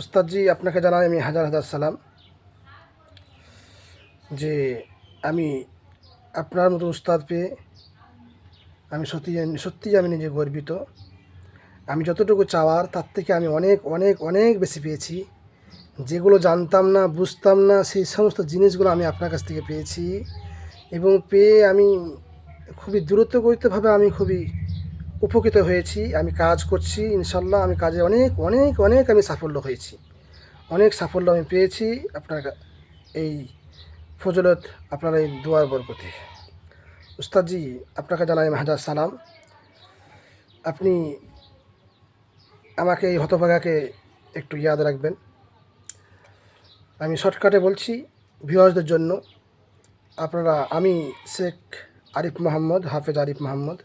উস্তাদজি, আপনাকে জানাই আমি হাজার হাজার সালাম যে আমি আপনার মতো উস্তাদ পেয়ে আমি সত্যি সত্যিই আমি নিজে গর্বিত। আমি যতটুকু চাওয়ার, তার থেকে আমি অনেক অনেক অনেক বেশি পেয়েছি। যেগুলো জানতাম না, বুঝতাম না, সেই সমস্ত জিনিসগুলো আমি আপনার কাছ থেকে পেয়েছি এবং পেয়ে আমি খুবই দ্রুতগতিতভাবে আমি খুবই উপকৃত হয়েছি, আমি কাজ করছি, ইনশাল্লাহ আমি কাজে অনেক অনেক অনেক আমি সাফল্য হয়েছি। অনেক সাফল্য আমি পেয়েছি আপনার এই ফজলত, আপনার এই দোয়ার বরকতে। উস্তাদজি, আপনাকে জানাই আমি হাজার সালাম। আপনি আমাকে এই হতভাগাকে একটু ইয়াদ রাখবেন। আমি শর্টকাটে বলছি, ভিউয়ার্সদের জন্য আপনারা, আমি শেখ আরিফ মোহাম্মদ, হাফেজ আরিফ মোহাম্মদ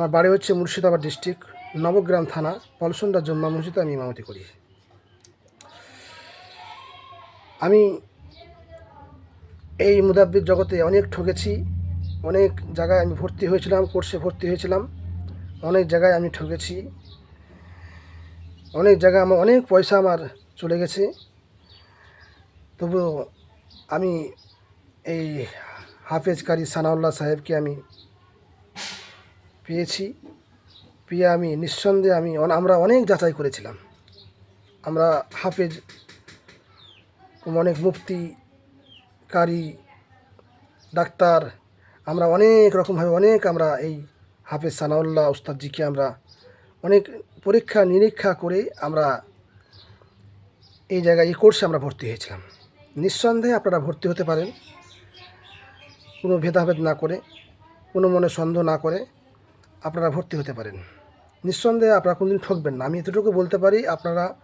আমার বাড়ি হচ্ছে মুর্শিদাবাদ ডিস্ট্রিক্ট, নবগ্রাম থানা পলসন্ডা জম্মা মসজিদে আমি ইমামতি করি। আমি এই মুদাব্বির জগতে অনেক ঠকেছি, অনেক জায়গায় আমি ভর্তি হয়েছিলাম, কোর্সে ভর্তি হয়েছিলাম, অনেক জায়গায় আমি ঠকেছি, অনেক জায়গায় আমার অনেক পয়সা আমার চলে গেছে। তবুও আমি এই হাফেজ কারি সানাউল্লাহ সাহেবকে আমি পেয়েছি। পেয়ে আমি নিঃসন্দেহে আমি আমরা অনেক যাচাই করেছিলাম। আমরা হাফেজ অনেক মুফতি কারি ডাক্তার, আমরা অনেক রকমভাবে অনেক আমরা এই হাফেজ সানাউল্লাহ উস্তাদজিকে আমরা অনেক পরীক্ষা নিরীক্ষা করে আমরা এই জায়গায় এই কোর্সে আমরা ভর্তি হয়েছিলাম। নিঃসন্দেহে আপনারা ভর্তি হতে পারেন। কোনো ভেদাভেদ না করে, কোনো মনে সন্দেহ না করে। আপনারা ভর্তি হতে পারেন। নিঃসন্দেহে আপনারা কোনোদিন ঠকবেন না। আমি এতটুকু বলতে পারি, আপনারা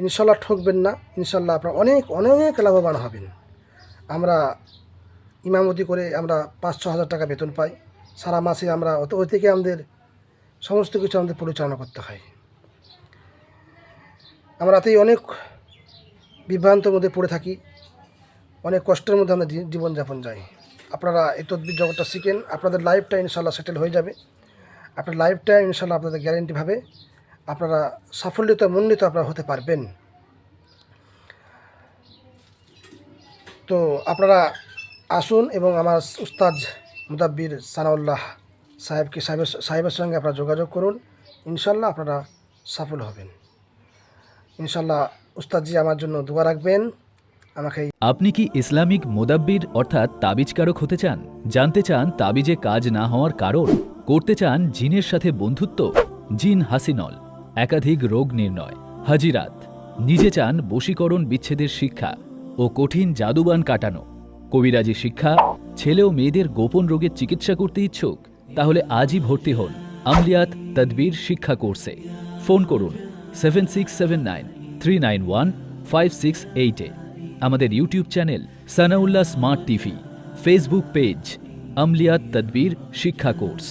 ইনশাল্লাহ ঠকবেন না। ইনশাল্লাহ আপনারা অনেক অনেক লাভবান হবেন। আমরা ইমামতি করে আমরা পাঁচ ছ হাজার টাকা বেতন পাই। সারা মাসে আমরা অত, ওই থেকে আমাদের সমস্ত কিছু আমাদের পরিচালনা করতে হয়। আমরা রাতেই অনেক বিভ্রান্তের মধ্যে পড়ে থাকি। অনেক কষ্টের মধ্যে আমরা জীবনযাপন যাই আপনারা এই তদ্বির জগৎটা শিখেন। আপনাদের লাইফটা ইনশাল্লাহ সেটেল হয়ে যাবে। আপনার লাইফটা ইনশাল্লাহ আপনাদের গ্যারেন্টিভাবে আপনারা সাফল্যতা মণ্ডিত আপনারা হতে পারবেন। তো আপনারা আসুন এবং আমার উস্তাদ মুদাব্বির সানাউল্লাহ সাহেবকে, সাহেবের সাহেবের সঙ্গে আপনারা যোগাযোগ করুন। ইনশাল্লাহ আপনারা সফল হবেন। ইনশাল্লাহ উস্তাদজি আমার জন্য দোয়া রাখবেন। আমাকে আপনি কি ইসলামিক মোদাব্বির অর্থাৎ তাবিজকারক হতে চান? জানতে চান তাবিজে কাজ না হওয়ার কারণ? করতে চান জিনের সাথে বন্ধুত্ব? জিন হাসিনল, একাধিক রোগ নির্ণয়। হাজিরাত, নিজে চান বশীকরণ বিচ্ছেদের শিক্ষা ও কঠিন জাদুবান কাটানো। কবিরাজি শিক্ষা, ছেলে ও মেয়েদের গোপন রোগের চিকিৎসা করতে ইচ্ছুক, তাহলে আজই ভর্তি হন আমলিয়াত তদবির শিক্ষা কোর্সে। ফোন করুন seven six seven nine three nine one five six এইটে আমাদের YouTube channel Sanaullah smart TV, Facebook page, আমলিয়াত তদবির শিক্ষা কোর্স।